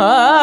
ಆ